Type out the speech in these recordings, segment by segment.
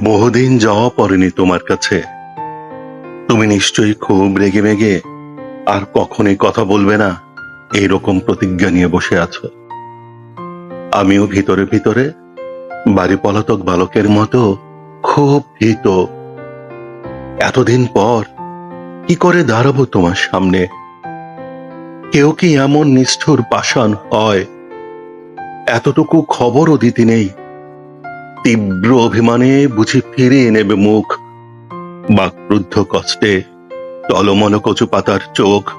বহুদিন যাওয়া পড়েনি তোমার কাছে। তুমি নিশ্চয়ই খুব রেগে মেগে আর কখনোই কথা বলবে না, এইরকম প্রতিজ্ঞা নিয়ে বসে আছো। আমিও ভিতরে ভিতরে বাড়ি পলাতক বালকের মতো খুব ভীত। এতদিন পর কি করে দাঁড়াবো তোমার সামনে? কেউ কি এমন নিষ্ঠুর পাষাণ হয়? এতটুকু খবরও দিতে নেই। তীব্র অভিমানে বুঝি ফিরিয়ে নেবে মুখ। বাকরুদ্ধ কষ্টে টলমল কচু পাতার চোখ।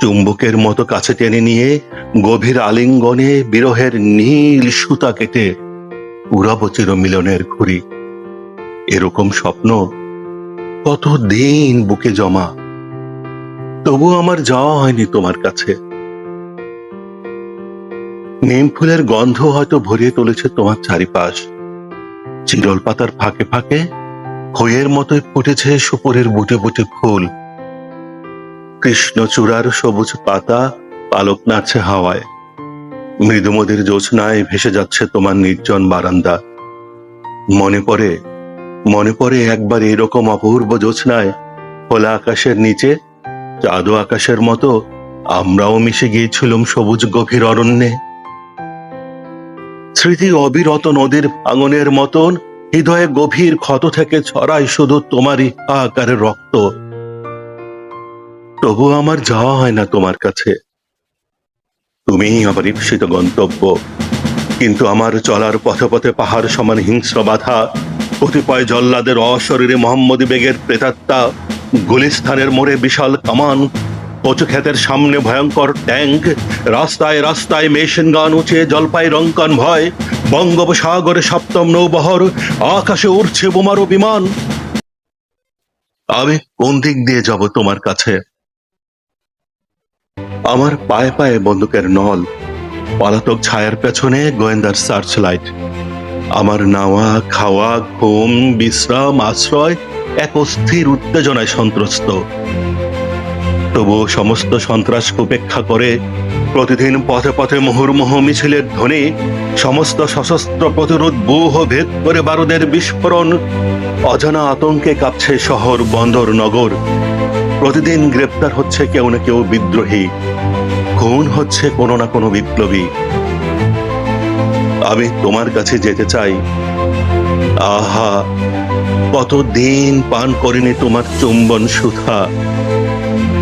চুম্বকের মতো কাছে টেনে নিয়ে গভীর আলিঙ্গনে বিরহের নীল সুতা কেটে উড়াবো চিরমিলনের ঘুরি এরকম স্বপ্ন কত দিন বুকে জমা? তবু আমার যাওয়া হয়নি তোমার কাছে। নিম ফুলের গন্ধ হয়তো ভরিয়ে তুলেছে তোমার চারিপাশ। চিরল পাতার ফাঁকে ফাঁকে খইয়ের মতোই ফুটেছে সুপুরের বুটে বুটে ফুল। কৃষ্ণচূড়ার সবুজ পাতা পালক নাচছে হাওয়ায়। মৃদুমদির জ্যোৎস্নায় ভেসে যাচ্ছে তোমার নির্জন বারান্দা। মনে পড়ে মনে পড়ে একবার এরকম অপূর্ব জ্যোৎস্নায় খোলা আকাশের নিচে চাঁদো আকাশের মতো আমরাও মিশে গিয়েছিলাম সবুজ গভীর অরণ্যে। স্মৃতি অবিরত নদীর ভাঙনের মতন, হৃদয়ে গভীর ক্ষত থেকে ছড়ায় শুধু তোমারই আকারের রক্ত। তবু আমার যাওয়া হয় না তোমার কাছে। তুমি আমার ঈপ্সিত গন্তব্য, কিন্তু আমার চলার পথে পথে পাহাড় সমান হিংস্র বাধা, কতিপয় জল্লাদের অশরীরে মোহাম্মদী বেগের প্রেতাত্মা, গুলিস্থানের মোড়ে বিশাল কামান কচু ক্ষেতের সামনে ভয়ঙ্কর ট্যাঙ্ক, রাস্তায় রাস্তায় মেশিন গান উঁচে জলপাই রঙ্কন ভয়, বঙ্গোপসাগরে সপ্তম নৌবহর, আকাশে উড়ছে বোমারো বিমান। আমি কোন দিক দিয়ে যাব তোমার কাছে? আমার পায়ে পায়ে বন্দুকের নল, পলাতক ছায়ার পেছনে গোয়েন্দার সার্চ লাইট আমার নাওয়া, খাওয়া, ঘুম, বিশ্রাম, আশ্রয়, এক অস্থির উত্তেজনায় সন্ত্রস্ত। তবুও সমস্ত সন্ত্রাস উপেক্ষা করে প্রতিদিন পথে পথে মুহুর্মুহ মিছিলের ধ্বনি, সমস্ত সশস্ত্র প্রতিরোধ বুহ ভেদ করে বারুদের বিস্ফোরণ, অজানা আতঙ্কে কাঁপছে শহর, বন্দর, নগর। প্রতিদিন গ্রেপ্তার হচ্ছে কেউ না কেউ বিদ্রোহী। খুন হচ্ছে কোনো না কোনো বিপ্লবী। আমি তোমার কাছে যেতে চাই। আহা, কতদিন পান করিনি তোমার চুম্বন সুধা।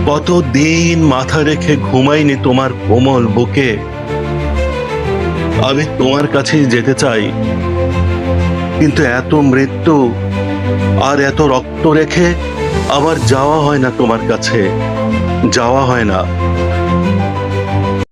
কতদিন মাথা রেখে ঘুমাইনি তোমার কোমল বুকে? আমি তোমার কাছে যেতে চাই। কিন্তু এত মৃত্যু আর এত রক্ত রেখে আবার যাওয়া হয় না তোমার কাছে। যাওয়া হয় না।